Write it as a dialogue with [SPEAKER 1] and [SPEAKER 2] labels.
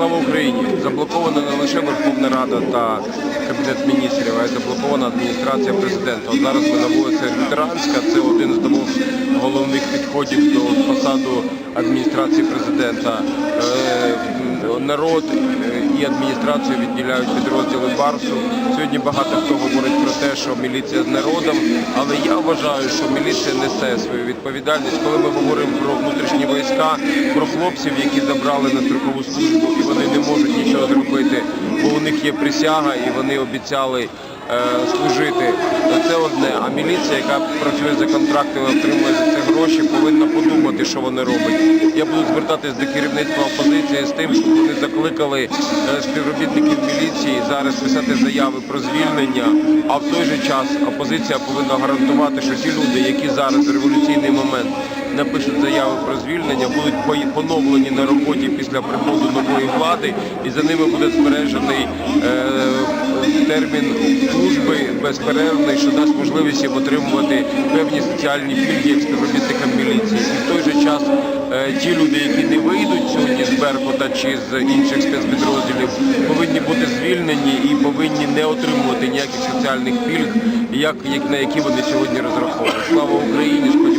[SPEAKER 1] Слава Україні! Заблокована не лише Верховна Рада та Кабінет міністрів, а й заблокована адміністрація президента. От зараз ми на вулиці Ветеранська. Це один з двох головних підходів до посаду адміністрації президента. Е, Народ е, і адміністрацію відділяють підрозділи Барсу. Сьогодні багато хто говорить те, що міліція з народом, але я вважаю, що міліція несе свою відповідальність, коли ми говоримо про внутрішні війська, про хлопців, які забрали на строкову службу, і вони не можуть нічого зробити, бо у них є присяга, і вони обіцяли служити. Це одне. А міліція, яка працює за контрактами, отримує за це гроші, повинна подумати, що вони роблять. Я буду звертатись до керівництва опозиції з тим, щоб вони закликали е, співробітників міліції зараз писати заяви про звільнення. А в той же час опозиція повинна гарантувати, що ті люди, які зараз в революційний момент напишуть заяви про звільнення, будуть поновлені на роботі після приходу нової влади, і за ними буде збережений е, термін служби безперервний, що дасть можливість їм отримувати певні соціальні пільги як співробітникам міліції. І в той же час е, ті люди, які не вийдуть сьогодні з Беркута чи з інших спецпідрозділів, повинні бути звільнені і повинні не отримувати ніяких соціальних пільг, як, на які вони сьогодні розраховують. Слава Україні!